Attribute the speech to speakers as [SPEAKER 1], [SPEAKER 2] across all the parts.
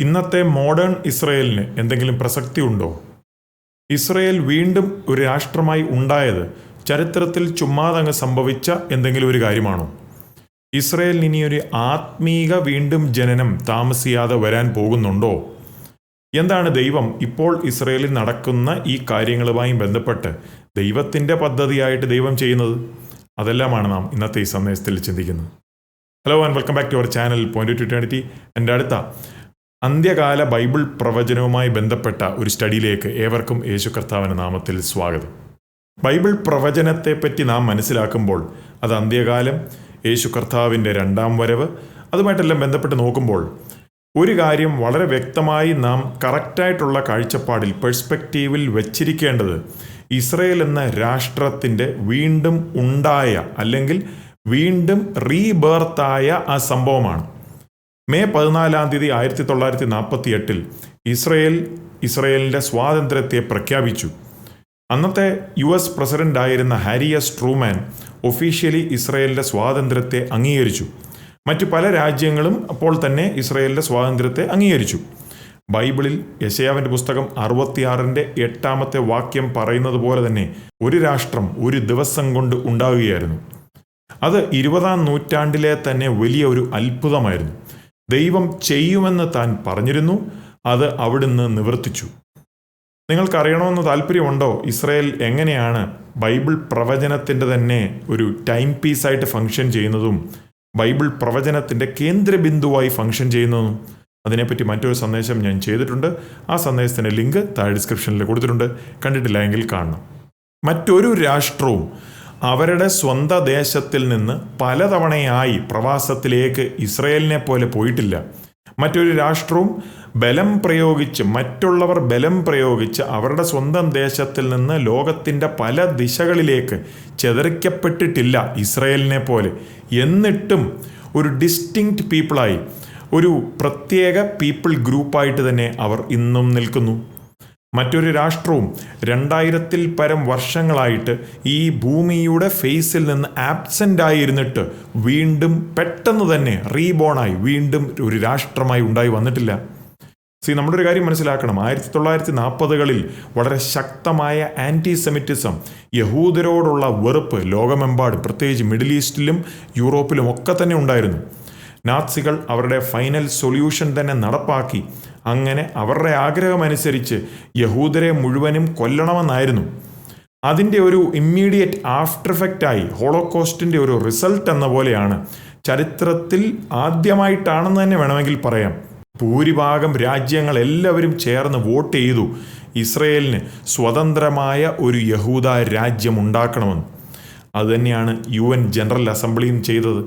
[SPEAKER 1] ഇന്നത്തെ മോഡേൺ ഇസ്രയേലിന് എന്തെങ്കിലും പ്രസക്തി ഉണ്ടോ ഇസ്രയേൽ വീണ്ടും ഒരു രാഷ്ട്രമായി ഉണ്ടായത് ചരിത്രത്തിൽ ചുമ്മാതങ്ങ് സംഭവിച്ച എന്തെങ്കിലും ഒരു കാര്യമാണോ? ഇസ്രയേലിന് ഇനിയൊരു ആത്മീക വീണ്ടും ജനനം താമസിയാതെ വരാൻ പോകുന്നുണ്ടോ? എന്താണ് ദൈവം ഇപ്പോൾ ഇസ്രയേലിൽ നടക്കുന്ന ഈ കാര്യങ്ങളുമായി ബന്ധപ്പെട്ട് ദൈവത്തിന്റെ പദ്ധതിയായിട്ട് ദൈവം ചെയ്യുന്നത്? അതെല്ലാമാണ് നാം ഇന്നത്തെ ഈ സന്ദേശത്തിൽ ചിന്തിക്കുന്നത്. Hello and welcome back to our channel point two twenty എന്റെ അടുത്ത അന്ത്യകാല ബൈബിൾ പ്രവചനവുമായി ബന്ധപ്പെട്ട ഒരു സ്റ്റഡിയിലേക്ക് ഏവർക്കും യേശു കർത്താവിന്റെ നാമത്തിൽ സ്വാഗതം. ബൈബിൾ പ്രവചനത്തെപ്പറ്റി നാം മനസ്സിലാക്കുമ്പോൾ അത് അന്ത്യകാലം യേശു കർത്താവിന്റെ രണ്ടാം വരവ് അതുമായിട്ടെല്ലാം ബന്ധപ്പെട്ട് നോക്കുമ്പോൾ ഒരു കാര്യം വളരെ വ്യക്തമായി നാം കറക്റ്റായിട്ടുള്ള കാഴ്ചപ്പാടിൽ പെർസ്പെക്റ്റീവിൽ വച്ചിരിക്കേണ്ടത് ഇസ്രയേൽ എന്ന രാഷ്ട്രത്തിന്റെ വീണ്ടും ഉണ്ടായ അല്ലെങ്കിൽ വീണ്ടും റീബേർത്തായ ആ സംഭവമാണ്. മെയ് പതിനാലാം തീയതി ആയിരത്തി തൊള്ളായിരത്തി നാൽപ്പത്തി എട്ടിൽ ഇസ്രയേൽ ഇസ്രയേലിന്റെ സ്വാതന്ത്ര്യത്തെ പ്രഖ്യാപിച്ചു. അന്നത്തെ യു എസ് പ്രസിഡന്റായിരുന്ന ഹാരിയസ് ട്രൂമാൻ ഒഫീഷ്യലി ഇസ്രയേലിന്റെ സ്വാതന്ത്ര്യത്തെ അംഗീകരിച്ചു. മറ്റു പല രാജ്യങ്ങളും അപ്പോൾ തന്നെ ഇസ്രയേലിന്റെ സ്വാതന്ത്ര്യത്തെ അംഗീകരിച്ചു. ബൈബിളിൽ യശയാവിന്റെ പുസ്തകം അറുപത്തിയാറിന്റെ എട്ടാമത്തെ വാക്യം പറയുന്നത് പോലെ തന്നെ ഒരു രാഷ്ട്രം ഒരു ദിവസം കൊണ്ട് ഉണ്ടാവുകയായിരുന്നു. അത് ഇരുപതാം നൂറ്റാണ്ടിലെ തന്നെ വലിയ ഒരു അത്ഭുതമായിരുന്നു. ദൈവം ചെയ്യുമെന്ന് താൻ പറഞ്ഞിരുന്നു അത് അവിടുന്ന് നിവർത്തിച്ചു. നിങ്ങൾക്കറിയണമെന്ന് താല്പര്യമുണ്ടോ ഇസ്രയേൽ എങ്ങനെയാണ് ബൈബിൾ പ്രവചനത്തിന്റെ തന്നെ ഒരു ടൈം പീസായിട്ട് ഫങ്ഷൻ ചെയ്യുന്നതും ബൈബിൾ പ്രവചനത്തിന്റെ കേന്ദ്രബിന്ദുവായി ഫങ്ഷൻ ചെയ്യുന്നതും? അതിനെപ്പറ്റി മറ്റൊരു സന്ദേശം ഞാൻ ചെയ്തിട്ടുണ്ട്. ആ സന്ദേശത്തിന്റെ ലിങ്ക് താഴെ ഡിസ്ക്രിപ്ഷനിൽ കൊടുത്തിട്ടുണ്ട്. കണ്ടിട്ടില്ല എങ്കിൽ കാണണം. മറ്റൊരു രാഷ്ട്രവും അവരുടെ സ്വന്തം ദേശത്തിൽ നിന്ന് പലതവണയായി പ്രവാസത്തിലേക്ക് ഇസ്രയേലിനെ പോലെ പോയിട്ടില്ല. മറ്റൊരു രാഷ്ട്രവും ബലം പ്രയോഗിച്ച് മറ്റുള്ളവർ ബലം പ്രയോഗിച്ച് അവരുടെ സ്വന്തം ദേശത്തിൽ നിന്ന് ലോകത്തിന്റെ പല ദിശകളിലേക്ക് ചെതറിക്കപ്പെട്ടിട്ടില്ല ഇസ്രയേലിനെ പോലെ. എന്നിട്ടും ഒരു ഡിസ്റ്റിങ്ക്റ്റ് പീപ്പിളായി ഒരു പ്രത്യേക പീപ്പിൾ ഗ്രൂപ്പായിട്ട് തന്നെ അവർ ഇന്നും നിൽക്കുന്നു. മറ്റൊരു രാഷ്ട്രവും രണ്ടായിരത്തിൽ പരം വർഷങ്ങളായിട്ട് ഈ ഭൂമിയുടെ ഫേസിൽ നിന്ന് ആബ്സെന്റ് ആയിരുന്നിട്ട് വീണ്ടും പെട്ടെന്ന് തന്നെ റീബോണായി വീണ്ടും ഒരു രാഷ്ട്രമായി ഉണ്ടായി വന്നിട്ടില്ല. സി നമ്മുടെ ഒരു കാര്യം മനസ്സിലാക്കണം. ആയിരത്തി തൊള്ളായിരത്തി നാൽപ്പതുകളിൽ വളരെ ശക്തമായ ആന്റി സെമിറ്റിസം യഹൂദരോടുള്ള വെറുപ്പ് ലോകമെമ്പാടും പ്രത്യേകിച്ച് മിഡിൽ ഈസ്റ്റിലും യൂറോപ്പിലും ഒക്കെ തന്നെ ഉണ്ടായിരുന്നു. നാത്സികൾ അവരുടെ ഫൈനൽ സൊല്യൂഷൻ തന്നെ നടപ്പാക്കി. അങ്ങനെ അവരുടെ ആഗ്രഹമനുസരിച്ച് യഹൂദരെ മുഴുവനും കൊല്ലണമെന്നായിരുന്നു. അതിന്റെ ഒരു ഇമ്മീഡിയറ്റ് ആഫ്റ്റർ എഫക്റ്റായി ഹോളോകോസ്റ്റിന്റെ ഒരു റിസൾട്ട് എന്ന പോലെയാണ്. ചരിത്രത്തിൽ ആദ്യമായിട്ടാണെന്ന് തന്നെ വേണമെങ്കിൽ പറയാം. ഭൂരിഭാഗം രാജ്യങ്ങൾ എല്ലാവരും ചേർന്ന് വോട്ട് ചെയ്തു. ഇസ്രയേലിന് സ്വതന്ത്രമായ ഒരു യഹൂദ രാജ്യം ഉണ്ടാക്കണമെന്ന്. അതുതന്നെയാണ് യു എൻ ജനറൽ അസംബ്ലിയും ചെയ്തത്.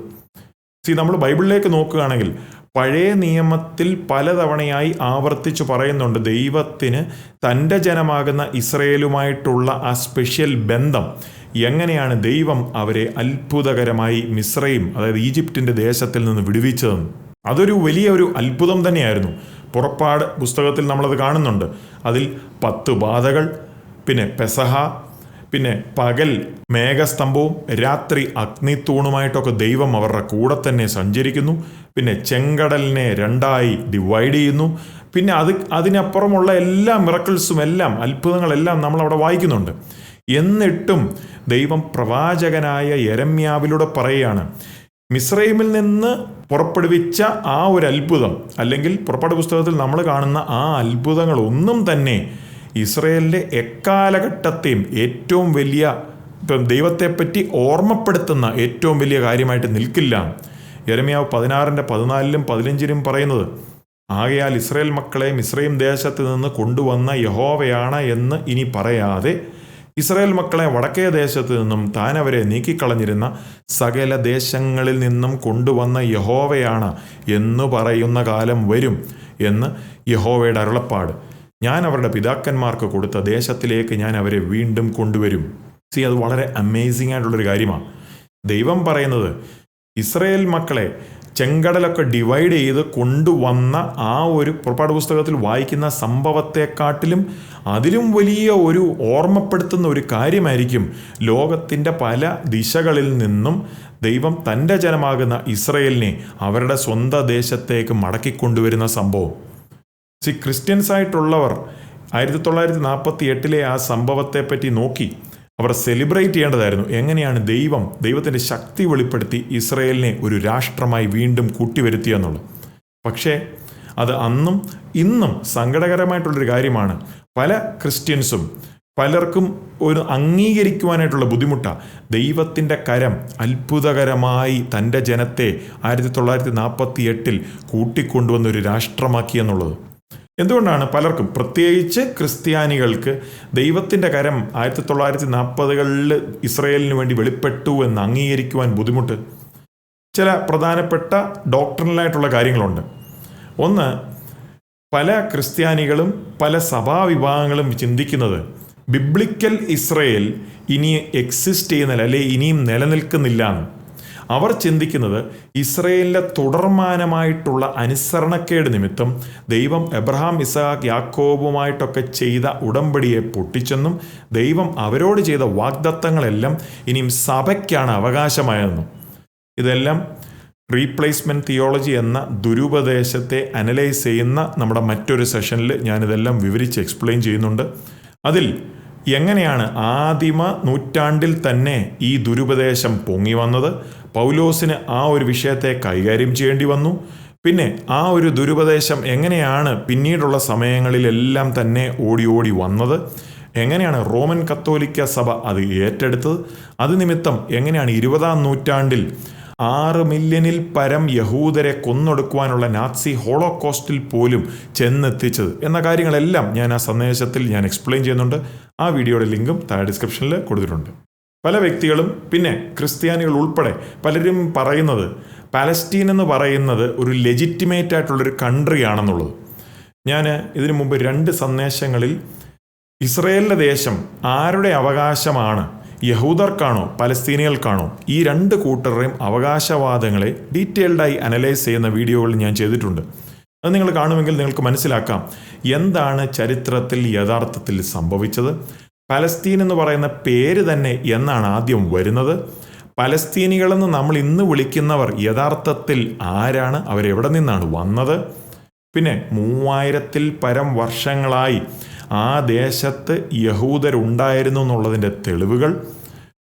[SPEAKER 1] സി നമ്മൾ ബൈബിളിലേക്ക് നോക്കുകയാണെങ്കിൽ പഴയ നിയമത്തിൽ പലതവണയായി ആവർത്തിച്ചു പറയുന്നുണ്ട് ദൈവത്തിന് തന്റെ ജനമാകുന്ന ഇസ്രയേലുമായിട്ടുള്ള ആ സ്പെഷ്യൽ ബന്ധം എങ്ങനെയാണ് ദൈവം അവരെ അത്ഭുതകരമായി മിശ്രയും അതായത് ഈജിപ്തിന്റെ ദേശത്തിൽ നിന്ന് വിടുവിച്ചതെന്ന്? അതൊരു വലിയ ഒരു അത്ഭുതം തന്നെയായിരുന്നു. പുറപ്പാട് പുസ്തകത്തിൽ നമ്മളത് കാണുന്നുണ്ട്. അതിൽ പത്ത് ബാധകൾ പിന്നെ പെസഹ പിന്നെ പകൽ മേഘസ്തംഭവും രാത്രി അഗ്നിത്തൂണുമായിട്ടൊക്കെ ദൈവം അവരുടെ കൂടെ തന്നെ സഞ്ചരിക്കുന്നു. പിന്നെ ചെങ്കടലിനെ രണ്ടായി ഡിവൈഡ് ചെയ്യുന്നു. പിന്നെ അത് അതിനപ്പുറമുള്ള എല്ലാ മിറക്കിൾസും എല്ലാം അത്ഭുതങ്ങളെല്ലാം നമ്മൾ അവിടെ വായിക്കുന്നുണ്ട്. എന്നിട്ടും ദൈവം പ്രവാചകനായ എരമ്യാവിലൂടെ പറയുകയാണ് മിസ്രൈമിൽ നിന്ന് പുറപ്പെടുവിച്ച ആ ഒരു അത്ഭുതം അല്ലെങ്കിൽ പുറപ്പാട് പുസ്തകത്തിൽ നമ്മൾ കാണുന്ന ആ അത്ഭുതങ്ങളൊന്നും തന്നെ ഇസ്രയേലിന്റെ എക്കാലഘട്ടത്തെയും ഏറ്റവും വലിയ ഇപ്പം ദൈവത്തെപ്പറ്റി ഓർമ്മപ്പെടുത്തുന്ന ഏറ്റവും വലിയ കാര്യമായിട്ട് നിൽക്കില്ല. യരമിയാവ് പതിനാറിന്റെ പതിനാലിലും പതിനഞ്ചിലും പറയുന്നത് ആകയാൽ ഇസ്രയേൽ മക്കളെ മിസ്രൈം ദേശത്ത് നിന്ന് കൊണ്ടുവന്ന യഹോവയാണ് എന്ന് ഇനി പറയാതെ ഇസ്രയേൽ മക്കളെ വടക്കേ ദേശത്ത് നിന്നും താൻ അവരെ നീക്കിക്കളഞ്ഞിരുന്ന സകല ദേശങ്ങളിൽ നിന്നും കൊണ്ടുവന്ന യഹോവയാണ് എന്ന് പറയുന്ന കാലം വരും എന്ന് യഹോവയുടെ അരുളപ്പാട്. ഞാൻ അവരുടെ പിതാക്കന്മാർക്ക് കൊടുത്ത ദേശത്തിലേക്ക് ഞാൻ അവരെ വീണ്ടും കൊണ്ടുവരും. സി അത് വളരെ അമേസിംഗ് ആയിട്ടുള്ളൊരു കാര്യമാണ്. ദൈവം പറയുന്നത് ഇസ്രയേൽ മക്കളെ ചെങ്കടലൊക്കെ ഡിവൈഡ് ചെയ്ത് കൊണ്ടുവന്ന ആ ഒരു പുറപ്പാട് പുസ്തകത്തിൽ വായിക്കുന്ന സംഭവത്തെക്കാട്ടിലും അതിലും വലിയ ഒരു ഓർമ്മപ്പെടുത്തുന്ന ഒരു കാര്യമായിരിക്കും ലോകത്തിന്റെ പല ദിശകളിൽ നിന്നും ദൈവം തന്റെ ജനമാകുന്ന ഇസ്രയേലിനെ അവരുടെ സ്വന്തം ദേശത്തേക്ക് മടക്കിക്കൊണ്ടുവരുന്ന സംഭവം. സി ക്രിസ്ത്യൻസ് ആയിട്ടുള്ളവർ ആയിരത്തി തൊള്ളായിരത്തി നാൽപ്പത്തി എട്ടിലെ ആ സംഭവത്തെപ്പറ്റി നോക്കി അവർ സെലിബ്രേറ്റ് ചെയ്യേണ്ടതായിരുന്നു. എങ്ങനെയാണ് ദൈവം ദൈവത്തിന്റെ ശക്തി വെളിപ്പെടുത്തി ഇസ്രയേലിനെ ഒരു രാഷ്ട്രമായി വീണ്ടും കൂട്ടിവരുത്തിയെന്നുള്ളത് പക്ഷേ അത് അന്നും ഇന്നും സങ്കടകരമായിട്ടുള്ളൊരു കാര്യമാണ്. പല ക്രിസ്ത്യൻസും പലർക്കും ഒരു അംഗീകരിക്കുവാനായിട്ടുള്ള ബുദ്ധിമുട്ടാണ് ദൈവത്തിന്റെ കരം അത്ഭുതകരമായി തന്റെ ജനത്തെ ആയിരത്തി തൊള്ളായിരത്തി നാൽപ്പത്തി എട്ടിൽ കൂട്ടിക്കൊണ്ടുവന്ന ഒരു രാഷ്ട്രമാക്കി എന്നുള്ളത്. എന്തുകൊണ്ടാണ് പലർക്കും പ്രത്യേകിച്ച് ക്രിസ്ത്യാനികൾക്ക് ദൈവത്തിന്റെ കരം ആയിരത്തി തൊള്ളായിരത്തി നാൽപ്പതുകളിൽ ഇസ്രയേലിന് വേണ്ടി വെളിപ്പെട്ടു എന്ന് അംഗീകരിക്കുവാൻ ബുദ്ധിമുട്ട്? ചില പ്രധാനപ്പെട്ട ഡോക്ടറിനായിട്ടുള്ള കാര്യങ്ങളുണ്ട്. ഒന്ന് പല ക്രിസ്ത്യാനികളും പല സഭാവിഭാഗങ്ങളും ചിന്തിക്കുന്നത് ബിബ്ലിക്കൽ ഇസ്രയേൽ ഇനി എക്സിസ്റ്റ് ചെയ്യുന്നില്ല അല്ലെ ഇനിയും നിലനിൽക്കുന്നില്ല എന്ന്. അവർ ചിന്തിക്കുന്നത് ഇസ്രയേലിന്റെ തുടർമാനമായിട്ടുള്ള അനുസരണക്കേട് നിമിത്തം ദൈവം എബ്രഹാം ഇസഹാക്ക് യാക്കോബുമായിട്ടൊക്കെ ചെയ്ത ഉടമ്പടിയെ പൊട്ടിച്ചെന്നും ദൈവം അവരോട് ചെയ്ത വാഗ്ദത്തങ്ങളെല്ലാം ഇനിയും സഭയ്ക്കാണ് അവകാശമായതെന്നും ഇതെല്ലാം റീപ്ലേസ്മെന്റ് തിയോളജി എന്ന ദുരുപദേശത്തെ അനലൈസ് ചെയ്യുന്ന നമ്മുടെ മറ്റൊരു സെഷനിൽ ഞാനിതെല്ലാം വിവരിച്ച് എക്സ്പ്ലെയിൻ ചെയ്യുന്നുണ്ട്. അതിൽ എങ്ങനെയാണ് ആദിമ നൂറ്റാണ്ടിൽ തന്നെ ഈ ദുരുപദേശം പൊങ്ങി വന്നത്? പൗലോസിന് ആ ഒരു വിഷയത്തെ കൈകാര്യം ചെയ്യേണ്ടി വന്നു. പിന്നെ ആ ഒരു ദുരുപദേശം എങ്ങനെയാണ് പിന്നീടുള്ള സമയങ്ങളിലെല്ലാം തന്നെ ഓടി ഓടി വന്നത്? എങ്ങനെയാണ് റോമൻ കത്തോലിക്ക സഭ അത് ഏറ്റെടുത്തത്? അത് നിമിത്തം എങ്ങനെയാണ് ഇരുപതാം നൂറ്റാണ്ടിൽ ആറ് മില്യണിൽ പരം യഹൂദരെ കൊന്നൊടുക്കുവാനുള്ള നാസി ഹോളോകോസ്റ്റിൽ പോലും ചെന്നെത്തിച്ചത് എന്ന കാര്യങ്ങളെല്ലാം ഞാൻ ആ സന്ദേശത്തിൽ ഞാൻ എക്സ്പ്ലെയിൻ ചെയ്യുന്നുണ്ട്. ആ വീഡിയോയുടെ ലിങ്കും താഴെ ഡിസ്ക്രിപ്ഷനിൽ കൊടുത്തിട്ടുണ്ട്. പല വ്യക്തികളും പിന്നെ ക്രിസ്ത്യാനികൾ ഉൾപ്പെടെ പലരും പറയുന്നത് പാലസ്റ്റീൻ എന്ന് പറയുന്നത് ഒരു ലെജിറ്റിമേറ്റ് ആയിട്ടുള്ളൊരു കൺട്രി ആണെന്നുള്ളത് ഞാൻ ഇതിനു മുമ്പ് രണ്ട് സന്ദേശങ്ങളിൽ ഇസ്രയേലിന്റെ ദേശം ആരുടെ അവകാശമാണ്? യഹൂദർക്കാണോ? പലസ്തീനികൾക്കാണോ? ഈ രണ്ട് കൂട്ടരുടെയും അവകാശവാദങ്ങളെ ഡീറ്റെയിൽഡായി അനലൈസ് ചെയ്യുന്ന വീഡിയോകൾ ഞാൻ ചെയ്തിട്ടുണ്ട്. അത് നിങ്ങൾ കാണുമെങ്കിൽ നിങ്ങൾക്ക് മനസ്സിലാക്കാം എന്താണ് ചരിത്രത്തിൽ യഥാർത്ഥത്തിൽ സംഭവിച്ചത്? പലസ്തീൻ എന്ന് പറയുന്ന പേര് തന്നെ എന്നാണ് ആദ്യം വരുന്നത്. പലസ്തീനികളെന്ന് നമ്മൾ ഇന്ന് വിളിക്കുന്നവർ യഥാർത്ഥത്തിൽ ആരാണ്? അവരെവിടെ നിന്നാണ് വന്നത്? പിന്നെ മൂവായിരത്തിൽ പരം വർഷങ്ങളായി ആ ദേശത്ത് യഹൂദരുണ്ടായിരുന്നു എന്നുള്ളതിന്റെ തെളിവുകൾ.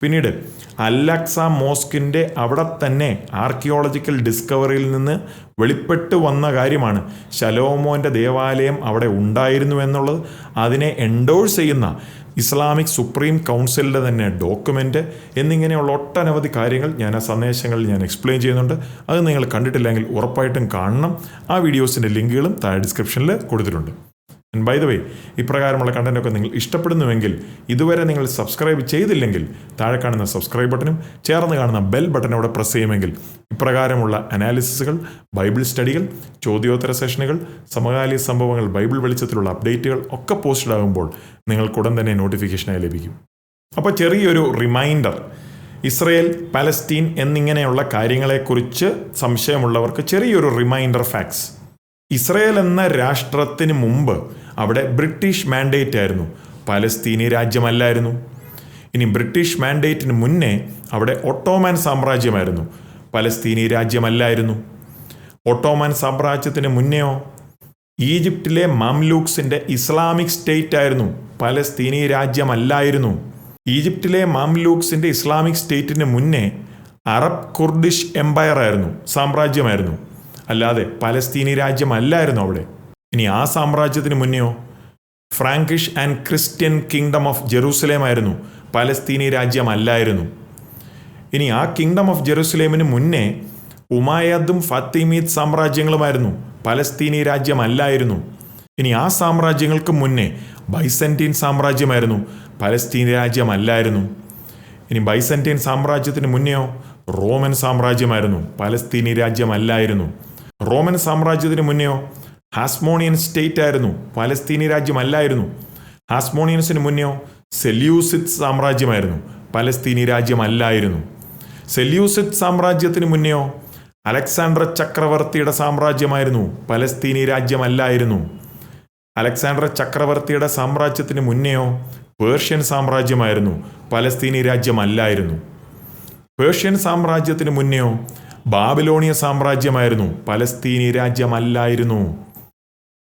[SPEAKER 1] പിന്നീട് അല്ലക്സ മോസ്കിന്റെ അവിടെ തന്നെ ആർക്കിയോളജിക്കൽ ഡിസ്കവറിയിൽ നിന്ന് വെളിപ്പെട്ട് വന്ന കാര്യമാണ്. ശലോമോന്റെ ദേവാലയം അവിടെ ഉണ്ടായിരുന്നു എന്നുള്ളത്. അതിനെ എൻഡോഴ്സ് ചെയ്യുന്ന ഇസ്ലാമിക് സുപ്രീം കൗൺസിലിന്റെ തന്നെ ഡോക്യുമെന്റ് എന്നിങ്ങനെയുള്ള ഒട്ടനവധി കാര്യങ്ങൾ ഞാൻ ആ സന്ദേശങ്ങളിൽ ഞാൻ എക്സ്പ്ലെയിൻ ചെയ്യുന്നുണ്ട്. അത് നിങ്ങൾ കണ്ടിട്ടില്ലെങ്കിൽ ഉറപ്പായിട്ടും കാണണം. ആ വീഡിയോസിന്റെ ലിങ്കുകളും താഴെ ഡിസ്ക്രിപ്ഷനിൽ കൊടുത്തിട്ടുണ്ട്. ആൻഡ് ബൈ ദ വേ ഇപ്രകാരമുള്ള കണ്ടന്റൊക്കെ നിങ്ങൾ ഇഷ്ടപ്പെടുന്നുവെങ്കിൽ ഇതുവരെ നിങ്ങൾ സബ്സ്ക്രൈബ് ചെയ്തില്ലെങ്കിൽ താഴെ കാണുന്ന സബ്സ്ക്രൈബ് ബട്ടനും ചേർന്ന് കാണുന്ന ബെൽ ബട്ടൺ അവിടെ പ്രസ് ചെയ്യുമെങ്കിൽ ഇപ്രകാരമുള്ള അനാലിസിസുകൾ ബൈബിൾ സ്റ്റഡികൾ ചോദ്യോത്തര സെഷനുകൾ സമകാലിക സംഭവങ്ങൾ ബൈബിൾ വെളിച്ചത്തിലുള്ള അപ്ഡേറ്റുകൾ ഒക്കെ പോസ്റ്റഡ് ആകുമ്പോൾ നിങ്ങൾക്കുടൻ തന്നെ നോട്ടിഫിക്കേഷനായി ലഭിക്കും. അപ്പോൾ ചെറിയൊരു റിമൈൻഡർ. ഇസ്രയേൽ പലസ്തീൻ എന്നിങ്ങനെയുള്ള കാര്യങ്ങളെക്കുറിച്ച് സംശയമുള്ളവർക്ക് ചെറിയൊരു റിമൈൻഡർ ഫാക്ട്സ്. ഇസ്രയേൽ എന്ന രാഷ്ട്രത്തിന് മുമ്പ് അവിടെ ബ്രിട്ടീഷ് മാൻഡേറ്റ് ആയിരുന്നു. പലസ്തീനി രാജ്യമല്ലായിരുന്നു. ഇനി ബ്രിട്ടീഷ് മാൻഡേറ്റിന് മുന്നേ അവിടെ ഒട്ടോമാൻ സാമ്രാജ്യമായിരുന്നു. പലസ്തീനി രാജ്യമല്ലായിരുന്നു. ഒട്ടോമാൻ സാമ്രാജ്യത്തിന് മുന്നെയോ? ഈജിപ്തിലെ മാംലൂക്സിന്റെ ഇസ്ലാമിക് സ്റ്റേറ്റ് ആയിരുന്നു. പലസ്തീനി രാജ്യമല്ലായിരുന്നു. ഈജിപ്തിലെ മാംലൂക്സിന്റെ ഇസ്ലാമിക് സ്റ്റേറ്റിന് മുന്നേ അറബ് കുർദിഷ് എംപയർ ആയിരുന്നു. സാമ്രാജ്യമായിരുന്നു. അല്ലാതെ പലസ്തീനി രാജ്യമല്ലായിരുന്നു അവിടെ. ഇനി ആ സാമ്രാജ്യത്തിന് മുന്നെയോ? Frankish and Christian kingdom of Jerusalem ആയിരുന്നു പലസ്തീനി രാജ്യമല്ലായിരുന്നു. ഇനി ആ കിങ്ഡം ഓഫ് ജെറൂസലേമിന് മുന്നേ ഉമായദും ഫത്തിമീദ് സാമ്രാജ്യങ്ങളുമായിരുന്നു പലസ്തീനി രാജ്യമല്ലായിരുന്നു. ഇനി ആ സാമ്രാജ്യങ്ങൾക്ക് മുന്നേ ബൈസന്റീൻ സാമ്രാജ്യമായിരുന്നു പലസ്തീനി രാജ്യമല്ലായിരുന്നു. ഇനി ബൈസന്റീൻ സാമ്രാജ്യത്തിന് മുന്നെയോ? റോമൻ സാമ്രാജ്യമായിരുന്നു പലസ്തീനി രാജ്യമല്ലായിരുന്നു. റോമൻ സാമ്രാജ്യത്തിന് മുന്നെയോ? ഹാസ്മോണിയൻ സ്റ്റേറ്റ് ആയിരുന്നു പലസ്തീനി രാജ്യമല്ലായിരുന്നു. ഹാസ്മോണിയൻസിന് മുന്നെയോ? സെല്യൂസിത് സാമ്രാജ്യമായിരുന്നു പലസ്തീനി രാജ്യമല്ലായിരുന്നു. സെല്യൂസിത് സാമ്രാജ്യത്തിന് മുന്നെയോ? അലക്സാണ്ടർ ചക്രവർത്തിയുടെ സാമ്രാജ്യമായിരുന്നു പലസ്തീനി രാജ്യമല്ലായിരുന്നു. അലക്സാണ്ടർ ചക്രവർത്തിയുടെ സാമ്രാജ്യത്തിന് മുന്നെയോ? പേർഷ്യൻ സാമ്രാജ്യമായിരുന്നു പലസ്തീനി രാജ്യമല്ലായിരുന്നു. പേർഷ്യൻ സാമ്രാജ്യത്തിന് മുന്നെയോ? ബാബിലോണിയ സാമ്രാജ്യമായിരുന്നു. പലസ്തീനി രാജ്യമല്ലായിരുന്നു.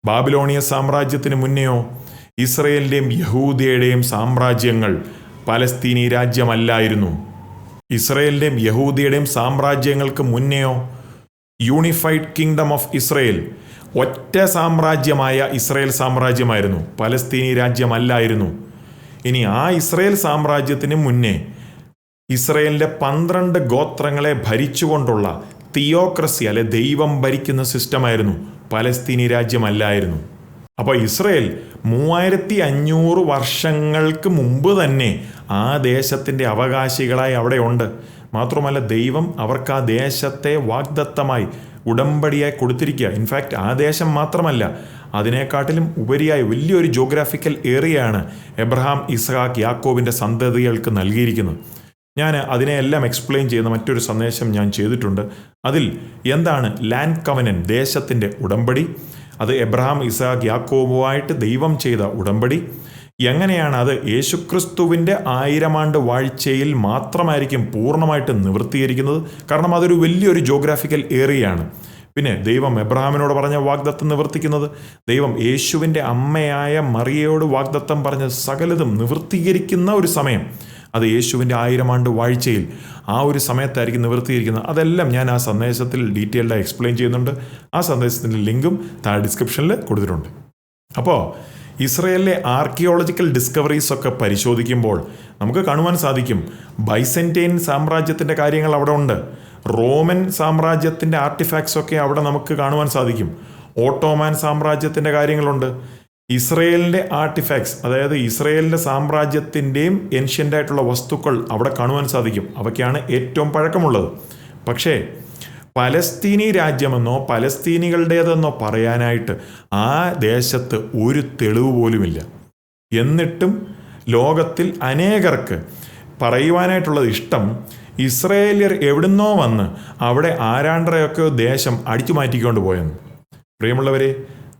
[SPEAKER 1] ബാബിലോണിയ സാമ്രാജ്യത്തിന് മുന്നെയോ ഇസ്രയേലിന്റെയും യഹൂദിയുടെയും സാമ്രാജ്യങ്ങൾ പലസ്തീനി രാജ്യമല്ലായിരുന്നു. ഇസ്രയേലിന്റെയും യഹൂദിയുടെയും സാമ്രാജ്യങ്ങൾക്ക് മുന്നെയോ യൂണിഫൈഡ് കിങ്ഡം ഓഫ് ഇസ്രയേൽ ഒറ്റ സാമ്രാജ്യമായ ഇസ്രയേൽ സാമ്രാജ്യമായിരുന്നു. പലസ്തീനി രാജ്യമല്ലായിരുന്നു. ഇനി ആ ഇസ്രയേൽ സാമ്രാജ്യത്തിന് മുന്നേ ഇസ്രയേലിന്റെ പന്ത്രണ്ട് ഗോത്രങ്ങളെ ഭരിച്ചുകൊണ്ടുള്ള തിയോക്രസി അല്ലെ ദൈവം ഭരിക്കുന്ന സിസ്റ്റമായിരുന്നു. പലസ്തീനി രാജ്യമല്ലായിരുന്നു. അപ്പോൾ ഇസ്രയേൽ മൂവായിരത്തി അഞ്ഞൂറ് വർഷങ്ങൾക്ക് മുമ്പ് തന്നെ ആ ദേശത്തിന്റെ അവകാശികളായി അവിടെയുണ്ട്. മാത്രമല്ല ദൈവം അവർക്ക് ആ ദേശത്തെ വാഗ്ദത്തമായി ഉടമ്പടിയായി കൊടുത്തിരിക്കുക. ഇൻഫാക്റ്റ് ആ ദേശം മാത്രമല്ല അതിനെക്കാട്ടിലും ഉപരിയായി വലിയൊരു ജോഗ്രാഫിക്കൽ ഏറിയയാണ് എബ്രഹാം ഇസ്ഹാഖ് യാക്കോബിന്റെ സന്തതികൾക്ക് നൽകിയിരിക്കുന്നത്. ഞാൻ അതിനെയെല്ലാം എക്സ്പ്ലെയിൻ ചെയ്യുന്ന മറ്റൊരു സന്ദേശം ഞാൻ ചെയ്തിട്ടുണ്ട്. അതിൽ എന്താണ് ലാൻഡ് കവനൻ ദേശത്തിന്റെ ഉടമ്പടി അത് എബ്രഹാം ഇസാഖ് യാക്കോബുമായിട്ട് ദൈവം ചെയ്ത ഉടമ്പടി എങ്ങനെയാണ് അത് യേശുക്രിസ്തുവിന്റെ ആയിരം ആണ്ട് വാഴ്ചയിൽ മാത്രമായിരിക്കും പൂർണമായിട്ട് നിവൃത്തിയിരിക്കുന്നത്? കാരണം അതൊരു വലിയൊരു ജോഗ്രാഫിക്കൽ ഏറിയയാണ് പിന്നെ ദൈവം എബ്രഹാമിനോട് പറഞ്ഞ വാഗ്ദത്തം നിവർത്തിക്കുന്നത്? ദൈവം യേശുവിന്റെ അമ്മയായ മറിയയോട് വാഗ്ദത്തം പറഞ്ഞ സകലതും നിവൃത്തീകരിക്കുന്ന ഒരു സമയം. അത് യേശുവിന്റെ ആയിരം ആണ്ട് വാഴ്ചയിൽ ആ ഒരു സമയത്തായിരിക്കും നിവർത്തിയിരിക്കുന്നത്. അതെല്ലാം ഞാൻ ആ സന്ദേശത്തിൽ ഡീറ്റെയിൽഡായി എക്സ്പ്ലെയിൻ ചെയ്യുന്നുണ്ട്. ആ സന്ദേശത്തിന്റെ ലിങ്കും താഴെ ഡിസ്ക്രിപ്ഷനിൽ കൊടുത്തിട്ടുണ്ട്. അപ്പോൾ ഇസ്രയേലിലെ ആർക്കിയോളജിക്കൽ ഡിസ്കവറീസ് ഒക്കെ പരിശോധിക്കുമ്പോൾ നമുക്ക് കാണുവാൻ സാധിക്കും. ബൈസെന്റൈൻ സാമ്രാജ്യത്തിന്റെ കാര്യങ്ങൾ അവിടെ ഉണ്ട്. റോമൻ സാമ്രാജ്യത്തിന്റെ ആർട്ടിഫാക്ട്സ് ഒക്കെ അവിടെ നമുക്ക് കാണുവാൻ സാധിക്കും. ഓട്ടോമാൻ സാമ്രാജ്യത്തിന്റെ കാര്യങ്ങളുണ്ട്. ഇസ്രയേലിന്റെ ആർട്ടിഫാക്ട്സ് അതായത് ഇസ്രയേലിന്റെ സാമ്രാജ്യത്തിന്റെയും ഏൻഷ്യന്റ് ആയിട്ടുള്ള വസ്തുക്കൾ അവിടെ കാണുവാൻ സാധിക്കും. അവയ്ക്കാണ് ഏറ്റവും പഴക്കമുള്ളത്. പക്ഷേ പലസ്തീനി രാജ്യമെന്നോ പലസ്തീനികളുടേതെന്നോ പറയാനായിട്ട് ആ ദേശത്ത് ഒരു തെളിവ് പോലുമില്ല. എന്നിട്ടും ലോകത്തിൽ അനേകർക്ക് പറയുവാനായിട്ടുള്ളത് ഇഷ്ടം ഇസ്രയേലിയർ എവിടുന്നോ വന്ന് അവിടെ ആരാണ്ടറയൊക്കെ ദേശം അടിച്ചു മാറ്റിക്കൊണ്ട് പോയെന്ന്. പ്രിയമുള്ളവരെ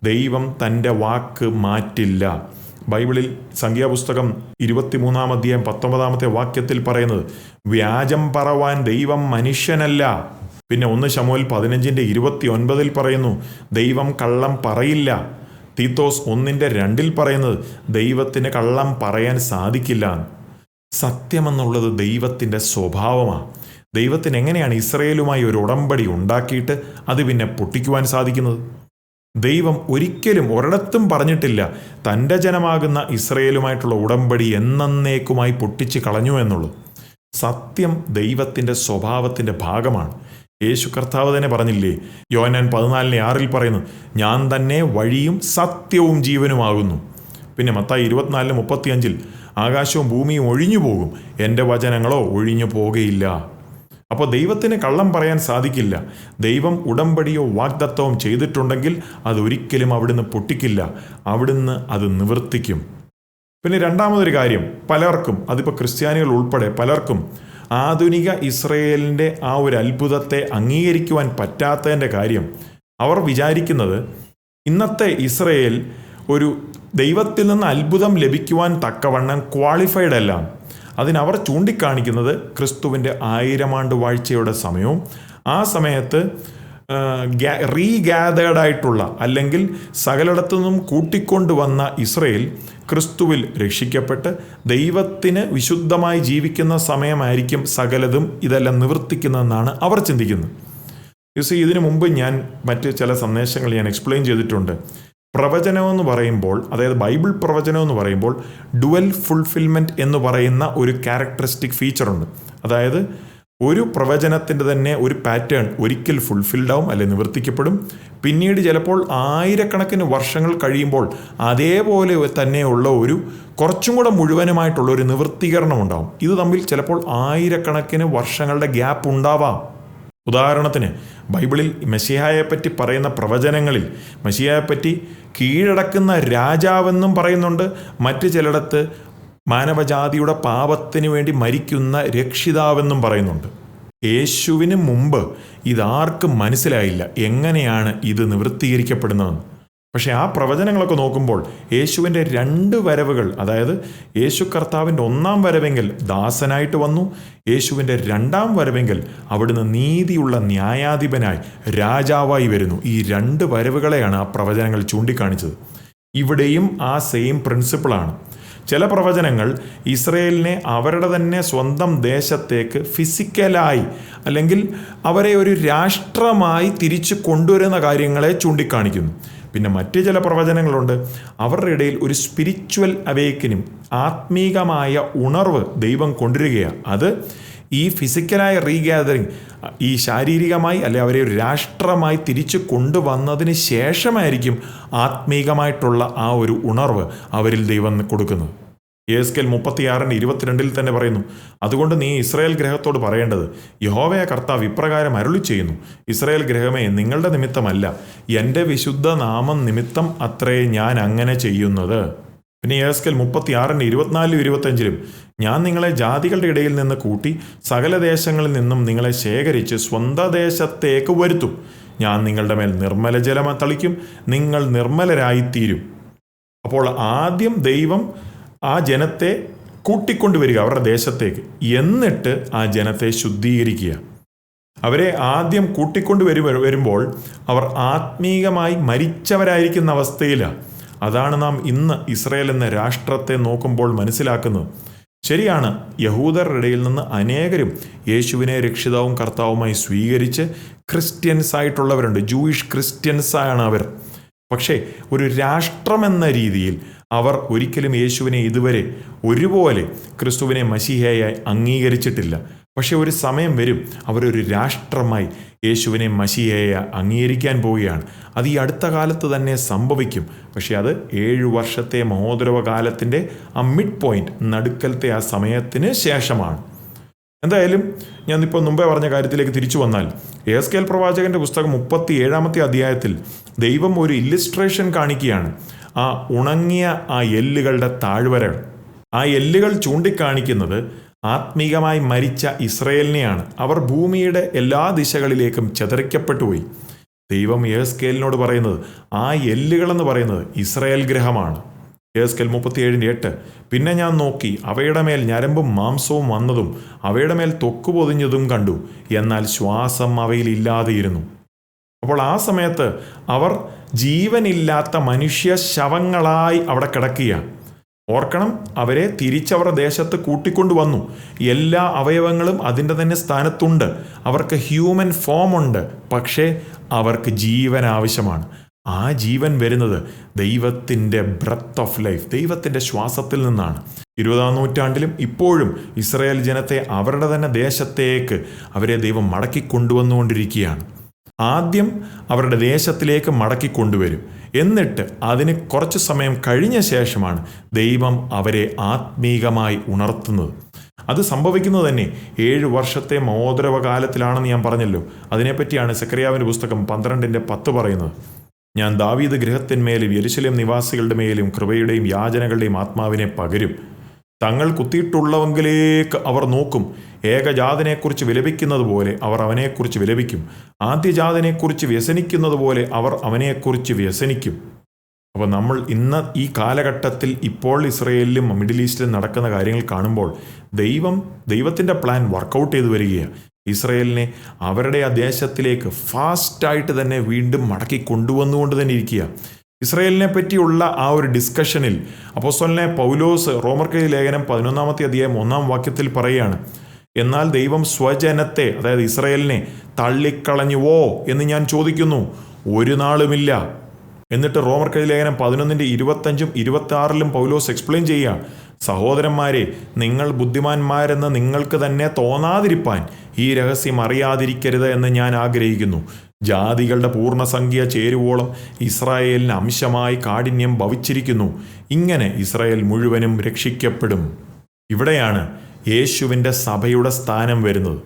[SPEAKER 1] ദൈവം തന്റെ വാക്ക് മാറ്റില്ല. ബൈബിളിൽ സംഖ്യാപുസ്തകം ഇരുപത്തിമൂന്നാം അധ്യായം പത്തൊമ്പതാമത്തെ വാക്യത്തിൽ പറയുന്നത് വ്യാജം പറവാൻ ദൈവം മനുഷ്യനല്ല. പിന്നെ ഒന്ന് ശമോൽ പതിനഞ്ചിന്റെ ഇരുപത്തി ഒൻപതിൽ പറയുന്നു ദൈവം കള്ളം പറയില്ല. തീത്തോസ് ഒന്നിന്റെ രണ്ടിൽ പറയുന്നത് ദൈവത്തിന് കള്ളം പറയാൻ സാധിക്കില്ല. സത്യമെന്നുള്ളത് ദൈവത്തിന്റെ സ്വഭാവമാണ് ദൈവത്തിന് എങ്ങനെയാണ് ഇസ്രയേലുമായി ഒരു ഉടമ്പടി ഉണ്ടാക്കിയിട്ട് അത് പിന്നെ പൊട്ടിക്കുവാൻ സാധിക്കുന്നത്? ദൈവം ഒരിക്കലും ഒരിടത്തും പറഞ്ഞിട്ടില്ല തന്റെ ജനമാകുന്ന ഇസ്രയേലുമായിട്ടുള്ള ഉടമ്പടി എന്നേക്കുമായി പൊട്ടിച്ച് കളഞ്ഞു എന്നുള്ളൂ. സത്യം ദൈവത്തിന്റെ സ്വഭാവത്തിന്റെ ഭാഗമാണ്. യേശു കർത്താവ് തന്നെ പറഞ്ഞില്ലേ യോനാൻ പതിനാലിനെ ആറിൽ പറയുന്നു ഞാൻ തന്നെ വഴിയും സത്യവും ജീവനുമാകുന്നു. പിന്നെ മത്തായി ഇരുപത്തിനാലിന് മുപ്പത്തിയഞ്ചിൽ ആകാശവും ഭൂമിയും ഒഴിഞ്ഞു പോകും എന്റെ വചനങ്ങളോ ഒഴിഞ്ഞു പോകുകയില്ല അപ്പോൾ ദൈവത്തിന് കള്ളം പറയാൻ സാധിക്കില്ല. ദൈവം ഉടമ്പടിയോ വാഗ്ദത്തവും ചെയ്തിട്ടുണ്ടെങ്കിൽ അതൊരിക്കലും അവിടുന്ന് പൊട്ടിക്കില്ല. അവിടുന്ന് അത് നിവർത്തിക്കും. പിന്നെ രണ്ടാമതൊരു കാര്യം പലർക്കും അതിപ്പോൾ ക്രിസ്ത്യാനികൾ ഉൾപ്പെടെ പലർക്കും ആധുനിക ഇസ്രയേലിന്റെ ആ ഒരു അത്ഭുതത്തെ അംഗീകരിക്കുവാൻ പറ്റാത്തതിന്റെ കാര്യം. അവർ വിചാരിക്കുന്നത് ഇന്നത്തെ ഇസ്രയേൽ ഒരു ദൈവത്തിൽ നിന്ന് അത്ഭുതം ലഭിക്കുവാൻ തക്കവണ്ണം ക്വാളിഫൈഡ് അല്ല. അതിനവർ ചൂണ്ടിക്കാണിക്കുന്നത് ക്രിസ്തുവിന്റെ ആയിരം ആണ്ട് വാഴ്ചയുടെ സമയവും ആ സമയത്ത് റീഗാതേർഡ് ആയിട്ടുള്ള അല്ലെങ്കിൽ സകലിടത്തു നിന്നും കൂട്ടിക്കൊണ്ടുവന്ന ഇസ്രയേൽ ക്രിസ്തുവിൽ രക്ഷിക്കപ്പെട്ട് ദൈവത്തിന് വിശുദ്ധമായി ജീവിക്കുന്ന സമയമായിരിക്കും സകലതും ഇതെല്ലാം നിവർത്തിക്കുന്നതെന്നാണ് അവർ ചിന്തിക്കുന്നത്. യുസി ഇതിനു മുമ്പ് ഞാൻ മറ്റ് ചില സന്ദേശങ്ങൾ ഞാൻ എക്സ്പ്ലെയിൻ ചെയ്തിട്ടുണ്ട്. പ്രവചനമെന്ന് പറയുമ്പോൾ അതായത് ബൈബിൾ പ്രവചനം എന്ന് പറയുമ്പോൾ ഡുവൽ ഫുൾഫിൽമെന്റ് എന്ന് പറയുന്ന ഒരു ക്യാരക്ടറിസ്റ്റിക് ഫീച്ചറുണ്ട്. അതായത് ഒരു പ്രവചനത്തിന്റെ തന്നെ ഒരു പാറ്റേൺ ഒരിക്കൽ ഫുൾഫിൽഡ് ആവും അല്ലെങ്കിൽ നിവർത്തിക്കപ്പെടും. പിന്നീട് ചിലപ്പോൾ ആയിരക്കണക്കിന് വർഷങ്ങൾ കഴിയുമ്പോൾ അതേപോലെ തന്നെയുള്ള ഒരു കുറച്ചും കൂടെ മുഴുവനുമായിട്ടുള്ള ഒരു നിവൃത്തീകരണം ഉണ്ടാവും ഇത് തമ്മിൽ ചിലപ്പോൾ ആയിരക്കണക്കിന് വർഷങ്ങളുടെ ഗ്യാപ്പ് ഉണ്ടാവാം. ഉദാഹരണത്തിന് ബൈബിളിൽ മെസ്സിഹായെപ്പറ്റി പറയുന്ന പ്രവചനങ്ങളിൽ മെസ്സിഹായെപ്പറ്റി കീഴടക്കുന്ന രാജാവെന്നും പറയുന്നുണ്ട്. മറ്റ് ചിലയിടത്ത് മാനവജാതിയുടെ പാപത്തിന് വേണ്ടി മരിക്കുന്ന രക്ഷിതാവെന്നും പറയുന്നുണ്ട്. യേശുവിന് മുമ്പ് ഇതാർക്കും മനസ്സിലായില്ല എങ്ങനെയാണ് ഇത് നിവൃത്തീകരിക്കപ്പെടുന്നതെന്ന്. പക്ഷേ ആ പ്രവചനങ്ങളൊക്കെ നോക്കുമ്പോൾ യേശുവിന്റെ രണ്ട് വരവുകൾ അതായത് യേശു കർത്താവിന്റെ ഒന്നാം വരവെങ്കിൽ ദാസനായിട്ട് വന്നു യേശുവിന്റെ രണ്ടാം വരവെങ്കിൽ അവിടുന്ന് നീതിയുള്ള ന്യായാധിപനായി രാജാവായി വരുന്നു. ഈ രണ്ട് വരവുകളെയാണ് ആ പ്രവചനങ്ങൾ ചൂണ്ടിക്കാണിച്ചത്. ഇവിടെയും ആ സെയിം പ്രിൻസിപ്പിളാണ്. ചില പ്രവചനങ്ങൾ ഇസ്രയേലിനെ അവരുടെ തന്നെ സ്വന്തം ദേശത്തേക്ക് ഫിസിക്കലായി അല്ലെങ്കിൽ അവരെ ഒരു രാഷ്ട്രമായി തിരിച്ചു കൊണ്ടുവരുന്ന കാര്യങ്ങളെ ചൂണ്ടിക്കാണിക്കുന്നു. പിന്നെ മറ്റ് ചില പ്രവചനങ്ങളുണ്ട്. അവരുടെ ഇടയിൽ ഒരു സ്പിരിച്വൽ അവേക്കിനും ആത്മീകമായ ഉണർവ് ദൈവം കൊണ്ടുവരികയാണ്. അത് ഈ ഫിസിക്കലായ റീഗ്യാതറിങ് ഈ ശാരീരികമായി അല്ലെ അവരെ ഒരു രാഷ്ട്രമായി തിരിച്ചു കൊണ്ടുവന്നതിന് ശേഷമായിരിക്കും ആത്മീകമായിട്ടുള്ള ആ ഒരു ഉണർവ് അവരിൽ ദൈവം കൊടുക്കുന്നത്. എസ്കെൽ മുപ്പത്തിയാറിന് ഇരുപത്തിരണ്ടിൽ തന്നെ പറയുന്നു അതുകൊണ്ട് നീ ഇസ്രായേൽ ഗ്രഹത്തോട് പറയേണ്ടത് യഹോവയ കർത്താവ് ഇപ്രകാരം അരുളി ചെയ്യുന്നു ഇസ്രായേൽ ഗ്രഹമേ നിങ്ങളുടെ നിമിത്തമല്ല എന്റെ വിശുദ്ധ നാമം നിമിത്തം അത്രേ ഞാൻ അങ്ങനെ ചെയ്യുന്നത്. പിന്നെ ഏസ്കൽ മുപ്പത്തിയാറിന് ഇരുപത്തിനാലിലും ഇരുപത്തഞ്ചിലും ഞാൻ നിങ്ങളെ ജാതികളുടെ ഇടയിൽ നിന്ന് കൂട്ടി സകല ദേശങ്ങളിൽ നിന്നും നിങ്ങളെ ശേഖരിച്ച് സ്വന്ത ദേശത്തേക്ക് വരുത്തും. ഞാൻ നിങ്ങളുടെ മേൽ നിർമ്മല ജലം തളിക്കും നിങ്ങൾ നിർമ്മലരായിത്തീരും. അപ്പോൾ ആദ്യം ദൈവം ആ ജനത്തെ കൂട്ടിക്കൊണ്ടുവരിക അവരുടെ ദേശത്തേക്ക്. എന്നിട്ട് ആ ജനത്തെ ശുദ്ധീകരിക്കുക. അവരെ ആദ്യം കൂട്ടിക്കൊണ്ട് വരു വരുമ്പോൾ അവർ ആത്മീകമായി മരിച്ചവരായിരിക്കുന്ന അവസ്ഥയിലാണ് അതാണ് നാം ഇന്ന് ഇസ്രയേൽ എന്ന രാഷ്ട്രത്തെ നോക്കുമ്പോൾ മനസ്സിലാക്കുന്നത്. ശരിയാണ് യഹൂദരുടെ ഇടയിൽ നിന്ന് അനേകരും യേശുവിനെ രക്ഷിതാവും കർത്താവുമായി സ്വീകരിച്ച് ക്രിസ്ത്യൻസ് ആയിട്ടുള്ളവരുണ്ട്. ജൂയിഷ് ക്രിസ്ത്യൻസ് ആണ് അവർ. പക്ഷേ ഒരു രാഷ്ട്രമെന്ന രീതിയിൽ അവർ ഒരിക്കലും യേശുവിനെ ഇതുവരെ ഒരുപോലെ ക്രിസ്തുവിനെ മസിഹയായി അംഗീകരിച്ചിട്ടില്ല. പക്ഷേ ഒരു സമയം വരും അവരൊരു രാഷ്ട്രമായി യേശുവിനെ മസിഹയെ അംഗീകരിക്കാൻ പോവുകയാണ്. അത് ഈ അടുത്ത കാലത്ത് തന്നെ സംഭവിക്കും. പക്ഷേ അത് ഏഴു വർഷത്തെ മഹോദരവ കാലത്തിന്റെ ആ മിഡ് പോയിന്റ് നടുക്കലത്തെ ആ സമയത്തിന് ശേഷമാണ്. എന്തായാലും ഞാൻ ഇപ്പോൾ മുമ്പേ പറഞ്ഞ കാര്യത്തിലേക്ക് തിരിച്ചു വന്നാൽ എസ് കെ എൽ പ്രവാചകന്റെ പുസ്തകം മുപ്പത്തി ഏഴാമത്തെ അധ്യായത്തിൽ ദൈവം ഒരു ഇല്ലിസ്ട്രേഷൻ കാണിക്കുകയാണ്. ആ ഉണങ്ങിയ ആ എല്ലുകളുടെ താഴ്വരകൾ ആ എല്ലുകൾ ചൂണ്ടിക്കാണിക്കുന്നത് ആത്മീകമായി മരിച്ച ഇസ്രയേലിനെയാണ്. അവർ ഭൂമിയുടെ എല്ലാ ദിശകളിലേക്കും ചെതറിക്കപ്പെട്ടുപോയി ദൈവം ഏസ്കേലിനോട് പറയുന്നത് ആ എല്ലുകളെന്ന് പറയുന്നത് ഇസ്രയേൽ ഗ്രഹമാണ്. ഏസ്കൽ മുപ്പത്തിയേഴിന്റെ എട്ട്. പിന്നെ ഞാൻ നോക്കി അവയുടെ മേൽ ഞരമ്പും മാംസവും വന്നതും അവയുടെ മേൽ തൊക്കു പൊതിഞ്ഞതും കണ്ടു. എന്നാൽ ശ്വാസം അവയിൽ ഇല്ലാതെയിരുന്നു അപ്പോൾ ആ സമയത്ത് അവർ ജീവനില്ലാത്ത മനുഷ്യ ശവങ്ങളായി അവിടെ കിടക്കുകയാണ്. ഓർക്കണം അവരെ തിരിച്ചവരുടെ ദേശത്ത് കൂട്ടിക്കൊണ്ടുവന്നു എല്ലാ അവയവങ്ങളും അതിന്റെ തന്നെ സ്ഥാനത്തുണ്ട്. അവർക്ക് ഹ്യൂമൻ ഫോം ഉണ്ട്. പക്ഷേ അവർക്ക് ജീവൻ ആവശ്യമാണ്. ആ ജീവൻ വരുന്നത് ദൈവത്തിന്റെ ബ്രത്ത് ഓഫ് ലൈഫ് ദൈവത്തിന്റെ ശ്വാസത്തിൽ നിന്നാണ്. ഇരുപതാം നൂറ്റാണ്ടിലും ഇപ്പോഴും ഇസ്രായേൽ ജനത്തെ അവരുടെ തന്നെ ദേശത്തേക്ക് അവരെ ദൈവം മടക്കി കൊണ്ടുവന്നുകൊണ്ടിരിക്കുകയാണ്. ആദ്യം അവരുടെ ദേശത്തിലേക്ക് മടക്കി കൊണ്ടുവരും. എന്നിട്ട് അതിന് കുറച്ച് സമയം കഴിഞ്ഞ ശേഷമാണ് ദൈവം അവരെ ആത്മീകമായി ഉണർത്തുന്നത്. അത് സംഭവിക്കുന്നത് തന്നെ ഏഴ് വർഷത്തെ മോദരവ കാലത്തിലാണെന്ന് ഞാൻ പറഞ്ഞല്ലോ. അതിനെപ്പറ്റിയാണ് സെക്രിയാവിന്റെ പുസ്തകം പന്ത്രണ്ടിന്റെ പത്ത് പറയുന്നത്. ഞാൻ ദാവീദ് ഗൃഹത്തിന്മേലും യെരുശലേം നിവാസികളുടെ മേലും കൃപയുടെയും യാചനകളുടെയും ആത്മാവിനെ പകരും. തങ്ങൾ കുത്തിയിട്ടുള്ളവങ്കിലേക്ക് അവർ നോക്കും. ഏകജാതനെക്കുറിച്ച് വിലപിക്കുന്നത് പോലെ അവർ അവനെക്കുറിച്ച് വിലപിക്കും. ആദ്യജാതനെക്കുറിച്ച് വ്യസനിക്കുന്നത് പോലെ അവർ അവനെക്കുറിച്ച് വ്യസനിക്കും. അപ്പോൾ നമ്മൾ ഇന്ന് ഈ കാലഘട്ടത്തിൽ ഇപ്പോൾ ഇസ്രയേലിലും മിഡിൽ ഈസ്റ്റിലും നടക്കുന്ന കാര്യങ്ങൾ കാണുമ്പോൾ ദൈവം ദൈവത്തിന്റെ പ്ലാൻ വർക്കൗട്ട് ചെയ്തു വരികയാണ്. ഇസ്രയേലിനെ അവരുടെ ആ ദേശത്തിലേക്ക് ഫാസ്റ്റായിട്ട് തന്നെ വീണ്ടും മടക്കി കൊണ്ടുവന്നുകൊണ്ട് തന്നെ ഇരിക്കുക ഇസ്രയേലിനെ പറ്റിയുള്ള ആ ഒരു ഡിസ്കഷനിൽ അപ്പോസ്വലിനെ പൗലോസ് റോമർക്കൈ ലേഖനം പതിനൊന്നാമത്തെ അധ്യായം ഒന്നാം വാക്യത്തിൽ പറയുകയാണ് എന്നാൽ ദൈവം സ്വജനത്തെ അതായത് ഇസ്രയേലിനെ തള്ളിക്കളഞ്ഞുവോ എന്ന് ഞാൻ ചോദിക്കുന്നു. ഒരു നാളുമില്ല. എന്നിട്ട് റോമർ കഴി ലേഖനം പതിനൊന്നിന്റെ ഇരുപത്തഞ്ചും ഇരുപത്തി ആറിലും പൗലോസ് എക്സ്പ്ലെയിൻ ചെയ്യുക. സഹോദരന്മാരെ നിങ്ങൾ ബുദ്ധിമാന്മാരെന്ന് നിങ്ങൾക്ക് തന്നെ തോന്നാതിരിപ്പാൻ ഈ രഹസ്യം അറിയാതിരിക്കരുത് എന്ന് ഞാൻ ആഗ്രഹിക്കുന്നു. ജാതികളുടെ പൂർണസംഖ്യ ചേരുവോളം ഇസ്രായേലിന് അംശമായി കാഠിന്യം ഭവിച്ചിരിക്കുന്നു. ഇങ്ങനെ ഇസ്രായേൽ മുഴുവനും രക്ഷിക്കപ്പെടും. ഇവിടെയാണ് യേശുവിന്റെ സഭയുടെ സ്ഥാനം വരുന്നത്.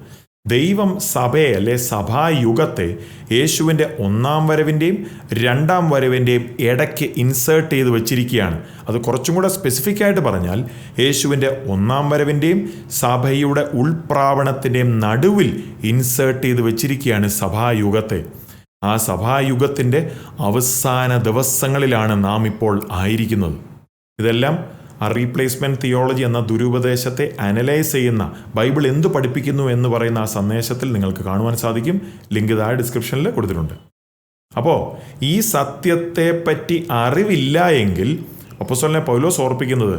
[SPEAKER 1] ദൈവം സഭയെ അല്ലെ സഭായുഗത്തെ യേശുവിന്റെ ഒന്നാം വരവിന്റെയും രണ്ടാം വരവിന്റെയും ഇടയ്ക്ക് ഇൻസേർട്ട് ചെയ്ത് വെച്ചിരിക്കുകയാണ്. അത് കുറച്ചും കൂടെ സ്പെസിഫിക് ആയിട്ട് പറഞ്ഞാൽ യേശുവിന്റെ ഒന്നാം വരവിന്റെയും സഭയുടെ ഉൾപ്രാവണത്തിന്റെയും നടുവിൽ ഇൻസേർട്ട് ചെയ്ത് വെച്ചിരിക്കുകയാണ് സഭായുഗത്തെ. ആ സഭായുഗത്തിന്റെ അവസാന ദിവസങ്ങളിലാണ് നാം ഇപ്പോൾ ആയിരിക്കുന്നത്. ഇതെല്ലാം ആ റീപ്ലേസ്മെന്റ് തിയോളജി എന്ന ദുരുപദേശത്തെ അനലൈസ് ചെയ്യുന്ന ബൈബിൾ എന്ത് പഠിപ്പിക്കുന്നു എന്ന് പറയുന്ന ആ സന്ദേശത്തിൽ നിങ്ങൾക്ക് കാണുവാൻ സാധിക്കും. ലിങ്ക് താഴെ ഡിസ്ക്രിപ്ഷനിൽ കൊടുത്തിട്ടുണ്ട്. അപ്പോൾ ഈ സത്യത്തെ പറ്റി അറിവില്ല എങ്കിൽ അപ്പോസ്തലനെ പൗലോസ് ഓർപ്പിക്കുന്നത്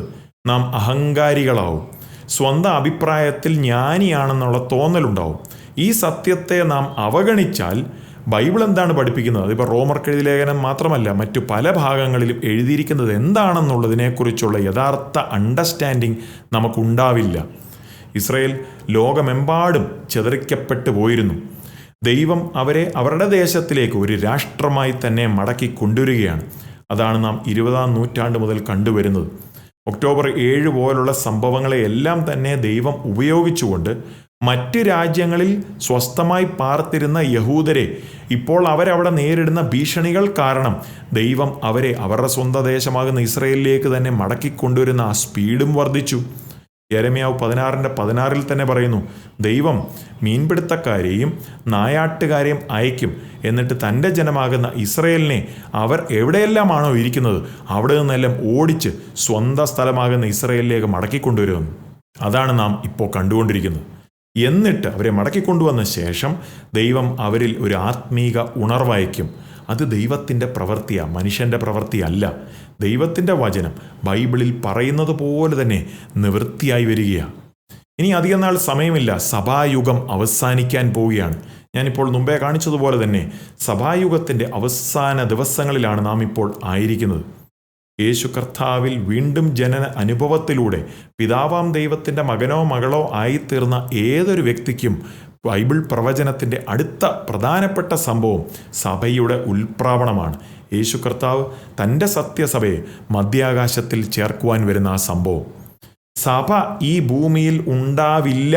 [SPEAKER 1] നാം അഹങ്കാരികളാവും. സ്വന്തം അഭിപ്രായത്തിൽ ജ്ഞാനിയാണെന്നുള്ള തോന്നലുണ്ടാവും. ഈ സത്യത്തെ നാം അവഗണിച്ചാൽ ബൈബിൾ എന്താണ് പഠിപ്പിക്കുന്നത്? അതിപ്പോൾ റോമർക്കെഴുതി ലേഖനം മാത്രമല്ല മറ്റു പല ഭാഗങ്ങളിലും എഴുതിയിരിക്കുന്നത് എന്താണെന്നുള്ളതിനെക്കുറിച്ചുള്ള യഥാർത്ഥ അണ്ടർസ്റ്റാൻഡിങ് നമുക്കുണ്ടാവില്ല. ഇസ്രയേൽ ലോകമെമ്പാടും ചെതറിക്കപ്പെട്ടു പോയിരുന്നു. ദൈവം അവരെ അവരുടെ ദേശത്തിലേക്ക് ഒരു രാഷ്ട്രമായി തന്നെ മടക്കി കൊണ്ടുവരികയാണ്. അതാണ് നാം ഇരുപതാം നൂറ്റാണ്ട് മുതൽ കണ്ടുവരുന്നത്. ഒക്ടോബർ ഏഴ് പോലുള്ള സംഭവങ്ങളെയെല്ലാം തന്നെ ദൈവം ഉപയോഗിച്ചുകൊണ്ട് മറ്റ് രാജ്യങ്ങളിൽ സ്വസ്ഥമായി പാർത്തിരുന്ന യഹൂദരെ ഇപ്പോൾ അവരവിടെ നേരിടുന്ന ഭീഷണികൾ കാരണം ദൈവം അവരെ അവരുടെ സ്വന്തം ദേശമാകുന്ന ഇസ്രയേലിലേക്ക് തന്നെ മടക്കിക്കൊണ്ടുവരുന്ന ആ സ്പീഡും വർദ്ധിച്ചു. യരമ്യാവ് പതിനാറിന്റെ പതിനാറിൽ തന്നെ പറയുന്നു ദൈവം മീൻപിടുത്തക്കാരെയും നായാട്ടുകാരെയും അയക്കും എന്നിട്ട് തന്റെ ജനമാകുന്ന ഇസ്രയേലിനെ അവർ എവിടെയെല്ലാമാണോ ഇരിക്കുന്നത് അവിടെ നിന്നെല്ലാം ഓടിച്ച് സ്വന്തം സ്ഥലമാകുന്ന ഇസ്രയേലിലേക്ക് മടക്കിക്കൊണ്ടുവരുമെന്ന് അതാണ് നാം ഇപ്പോൾ കണ്ടുകൊണ്ടിരിക്കുന്നത്. എന്നിട്ട് അവരെ മടക്കിക്കൊണ്ടുവന്ന ശേഷം ദൈവം അവരിൽ ഒരു ആത്മീക ഉണർവയക്കും. അത് ദൈവത്തിന്റെ പ്രവൃത്തിയാണ് മനുഷ്യന്റെ പ്രവൃത്തിയല്ല. ദൈവത്തിന്റെ വചനം ബൈബിളിൽ പറയുന്നത് പോലെ തന്നെ നിവൃത്തിയായി വരികയാണ് ഇനി അധികം നാൾ സമയമില്ല. സഭായുഗം അവസാനിക്കാൻ പോവുകയാണ്. ഞാനിപ്പോൾ മുമ്പേ കാണിച്ചതുപോലെ തന്നെ സഭായുഗത്തിന്റെ അവസാന ദിവസങ്ങളിലാണ് നാം ഇപ്പോൾ ആയിരിക്കുന്നത്. യേശു കർത്താവിൽ വീണ്ടും ജനന അനുഭവത്തിലൂടെ പിതാവാം ദൈവത്തിന്റെ മകനോ മകളോ ആയിത്തീർന്ന ഏതൊരു വ്യക്തിക്കും ബൈബിൾ പ്രവചനത്തിന്റെ അടുത്ത പ്രധാനപ്പെട്ട സംഭവം സഭയുടെ ഉൽപ്രാവണമാണ് യേശു കർത്താവ് തന്റെ സത്യസഭയെ മധ്യാകാശത്തിൽ ചേർക്കുവാൻ വരുന്ന ആ സംഭവം. സഭ ഈ ഭൂമിയിൽ ഉണ്ടാവില്ല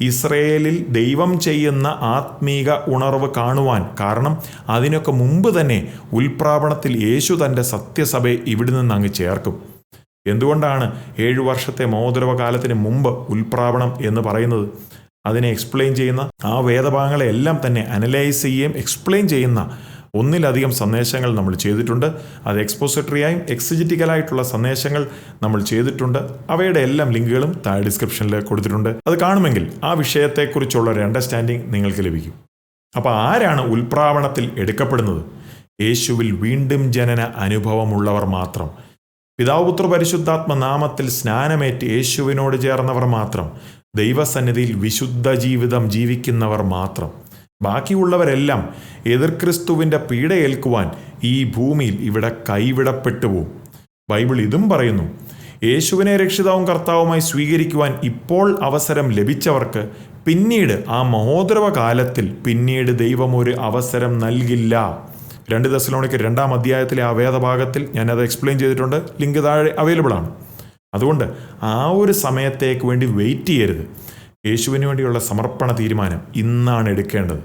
[SPEAKER 1] ഇസ്രയേലിൽ ദൈവം ചെയ്യുന്ന ആത്മീക ഉണർവ് കാണുവാൻ. കാരണം അതിനൊക്കെ മുമ്പ് തന്നെ ഉൽപ്രാപണത്തിൽ യേശു തന്റെ സത്യസഭയെ ഇവിടെ നിന്ന് അങ്ങ് ചേർക്കും. എന്തുകൊണ്ടാണ് ഏഴു വർഷത്തെ മോദരവ കാലത്തിന് മുമ്പ് ഉൽപ്രാപണം എന്ന് പറയുന്നത്? അതിനെ എക്സ്പ്ലെയിൻ ചെയ്യുന്ന ആ വേദഭാഗങ്ങളെല്ലാം തന്നെ അനലൈസ് ചെയ്യുകയും എക്സ്പ്ലെയിൻ ചെയ്യുന്ന ഒന്നിലധികം സന്ദേശങ്ങൾ നമ്മൾ ചെയ്തിട്ടുണ്ട്. അത് എക്സ്പോസിറ്ററിയായും എക്സിജിറ്റിക്കലായിട്ടുള്ള സന്ദേശങ്ങൾ നമ്മൾ ചെയ്തിട്ടുണ്ട്. അവയുടെ എല്ലാം ലിങ്കുകളും താഴെ ഡിസ്ക്രിപ്ഷനിൽ കൊടുത്തിട്ടുണ്ട്. അത് കാണുമെങ്കിൽ ആ വിഷയത്തെക്കുറിച്ചുള്ള ഒരു അണ്ടർസ്റ്റാൻഡിങ് നിങ്ങൾക്ക് ലഭിക്കും. അപ്പോൾ ആരാണ് ഉൽപ്രാവണത്തിൽ എടുക്കപ്പെടുന്നത്? യേശുവിൽ വീണ്ടും ജനന അനുഭവമുള്ളവർ മാത്രം. പിതാവുപുത്ര പരിശുദ്ധാത്മ നാമത്തിൽ സ്നാനമേറ്റ് യേശുവിനോട് ചേർന്നവർ മാത്രം. ദൈവസന്നിധിയിൽ വിശുദ്ധ ജീവിതം ജീവിക്കുന്നവർ മാത്രം. ബാക്കിയുള്ളവരെല്ലാം എതിർ ക്രിസ്തുവിന്റെ പീഡയേൽക്കുവാൻ ഈ ഭൂമിയിൽ ഇവിടെ കൈവിടപ്പെട്ടു പോവും. ബൈബിൾ ഇതും പറയുന്നു യേശുവിനെ രക്ഷിതാവും കർത്താവുമായി സ്വീകരിക്കുവാൻ ഇപ്പോൾ അവസരം ലഭിച്ചവർക്ക് പിന്നീട് ആ മഹോദരവ കാലത്തിൽ പിന്നീട് ദൈവം ഒരു അവസരം നൽകില്ല. രണ്ട് ദശലോണിക്ക് രണ്ടാം അധ്യായത്തിലെ ആ വേദഭാഗത്തിൽ ഞാനത് എക്സ്പ്ലെയിൻ ചെയ്തിട്ടുണ്ട് ലിങ്ക് താഴെ അവൈലബിൾ ആണ്. അതുകൊണ്ട് ആ ഒരു സമയത്തേക്ക് വേണ്ടി വെയിറ്റ് ചെയ്യരുത്. യേശുവിന് വേണ്ടിയുള്ള സമർപ്പണ തീരുമാനം ഇന്നാണ് എടുക്കേണ്ടത്.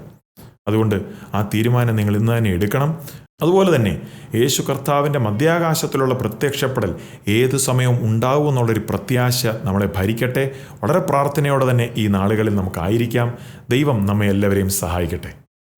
[SPEAKER 1] അതുകൊണ്ട് ആ തീരുമാനം നിങ്ങൾ ഇന്ന് തന്നെ എടുക്കണം. അതുപോലെ തന്നെ യേശു കർത്താവിന്റെ മധ്യാകാശത്തിലുള്ള പ്രത്യക്ഷപ്പെടൽ ഏത് സമയവും ഉണ്ടാവും എന്നുള്ളൊരു പ്രത്യാശ നമ്മളെ ഭരിക്കട്ടെ. വളരെ പ്രാർത്ഥനയോടെ തന്നെ ഈ നാളുകളിൽ നമുക്കായിരിക്കാം. ദൈവം നമ്മെ എല്ലാവരെയും സഹായിക്കട്ടെ.